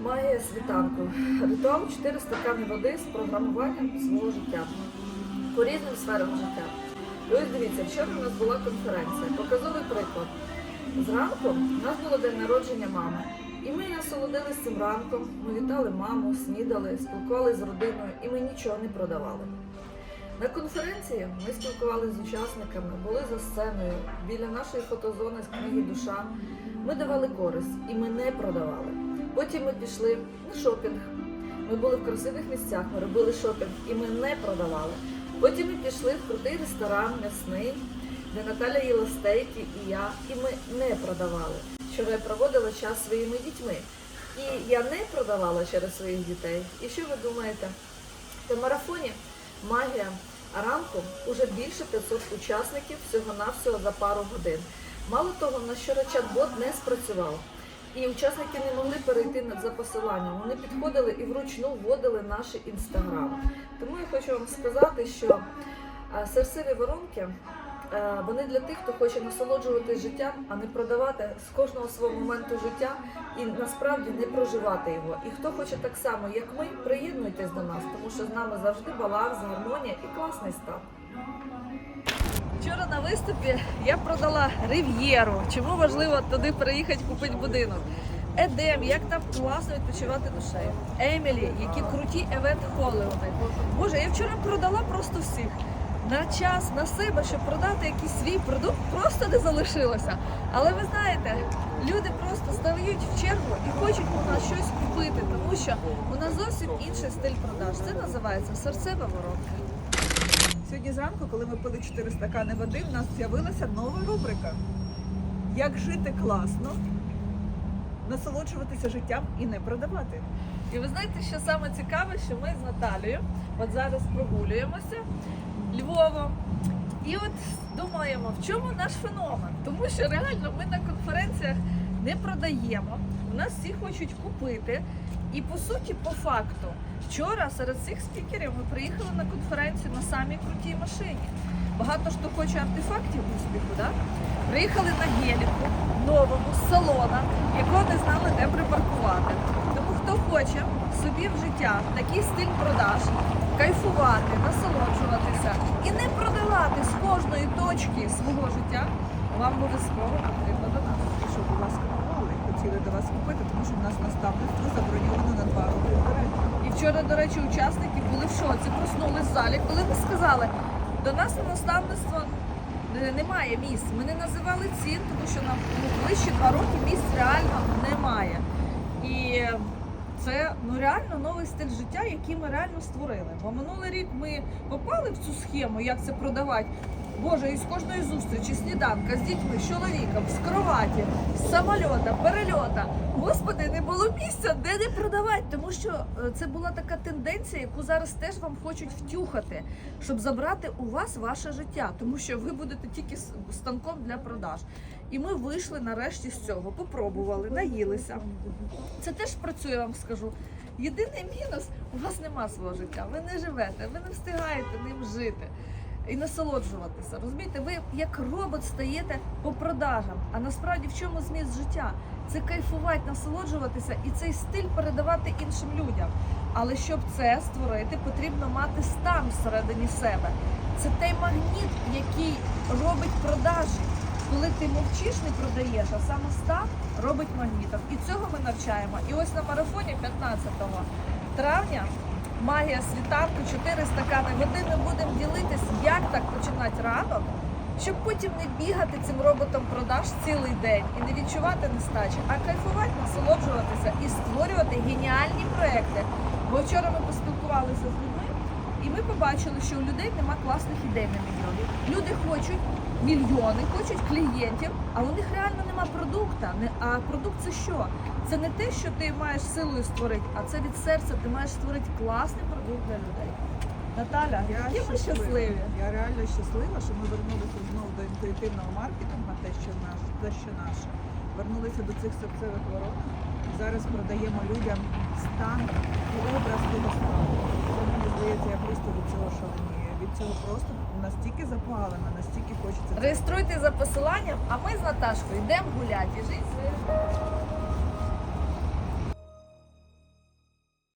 Магія світанку. Ритуал 4 стакани води з програмуванням свого життя по різним сферам життя. І ось дивіться, вчора у нас була конференція. Показовий приклад. Зранку у нас було день народження мами. І ми насолодились цим ранком. Ми вітали маму, снідали, спілкувалися з родиною, і ми нічого не продавали. На конференції ми спілкувалися з учасниками, були за сценою біля нашої фотозони з книги Душа. Ми давали користь і ми не продавали. Потім ми пішли на шопінг. Ми були в красивих місцях, ми робили шопінг і ми не продавали. Потім ми пішли в крутий ресторан м'ясний, де Наталя їла стейки і я, і ми не продавали. Вчора я проводила час своїми дітьми. І я не продавала через своїх дітей. І що ви думаєте? В марафоні магія ранку уже більше 500 учасників всього-навсього за пару годин. Мало того, на вчора чат-бот не спрацював. І учасники не могли перейти за посиланням. Вони підходили і вручну вводили наші інстаграми. Тому я хочу вам сказати, що е, серцеві воронки е, вони для тих, хто хоче насолоджуватись життям, а не продавати з кожного свого моменту життя і насправді не проживати його. І хто хоче так само, як ми, приєднуйтесь до нас, тому що з нами завжди баланс, гармонія і класний став. Вчора на виступі я продала рив'єру. Чому важливо туди приїхати купити будинок? Едем, як там класно відпочивати душею. Емілі, які круті евент холлеуди. Боже, я вчора продала просто всіх. На час, на себе, щоб продати якийсь свій продукт, просто не залишилося. Але ви знаєте, люди просто стають в чергу і хочуть у нас щось купити, тому що у нас зовсім інший стиль продаж. Це називається серцева воронка. Сьогодні зранку, коли ми пили 4 стакани води, в нас з'явилася нова рубрика. Як жити класно, насолоджуватися життям і не продавати. І ви знаєте, що саме цікаве, що ми з Наталією от зараз прогулюємося Львовом. І от думаємо, в чому наш феномен? Тому що реально ми на конференціях не продаємо. У нас всі хочуть купити. І по суті, по факту, вчора серед цих спікерів ми приїхали на конференцію на самій крутій машині. Багато хто хоче артефактів успіху, да? приїхали на геліку новому з салона, якого не знали, де припаркувати. Тому хто хоче собі в життя такий стиль продаж, кайфувати, насолоджуватися і не продавати з кожної точки свого життя, вам обов'язково потрібно до нас. І щоб у вас купували, хотіли до вас купити, тому що в нас наставництво заброньовано на два роки вперед. І вчора, до речі, учасники були в шоці, проснулись в залі, коли ми сказали, до нас на наставництво немає місць. Ми не називали цін, тому що нам ну, ближче два роки місць реально немає. І це ну реально новий стиль життя, який ми реально створили. Бо минулий рік ми попали в цю схему, як це продавати. Боже, із кожної зустрічі, сніданка з дітьми, з чоловіком, з кроваті, з самольота, перельота. Господи, не було місця, де не продавати, тому що е, це була така тенденція, яку зараз теж вам хочуть втюхати, щоб забрати у вас ваше життя, тому що ви будете тільки станком для продаж. І ми вийшли нарешті з цього, попробували, наїлися. Це теж працює, вам скажу. Єдиний мінус у вас нема свого життя. Ви не живете, ви не встигаєте ним жити і насолоджуватися. Розумієте, ви як робот стаєте по продажам. А насправді в чому зміст життя? Це кайфувати, насолоджуватися і цей стиль передавати іншим людям. Але щоб це створити, потрібно мати стан всередині себе. Це той магніт, який робить продажі. Коли ти мовчиш, не продаєш, а саме стан робить магнітом. І цього ми навчаємо. І ось на марафоні 15 травня магія світанку, 4 стакани води. Ми будемо ділитись, як так починати ранок, щоб потім не бігати цим роботом продаж цілий день і не відчувати нестачі, а кайфувати, насолоджуватися і створювати геніальні проекти. Бо вчора ми поспілкувалися з людьми, і ми побачили, що у людей нема класних ідей на мільйони. Люди хочуть мільйони, хочуть клієнтів, а у них реально нема продукта. А продукт це що? Це не те, що ти маєш силою створити, а це від серця ти маєш створити класний продукт для людей. Наталя, які ми щасливі. Я реально щаслива, що ми вернулися знову до інтуїтивного маркетингу, те, що наш, те, що наше. Вернулися до цих серцевих ворот. Зараз продаємо людям стан і образ того стану. Мені здається, я просто від цього шаленію. Від цього просто настільки запалена, настільки хочеться. Реєструйте за посиланням, а ми з Наташкою йдемо гуляти. і своє життя.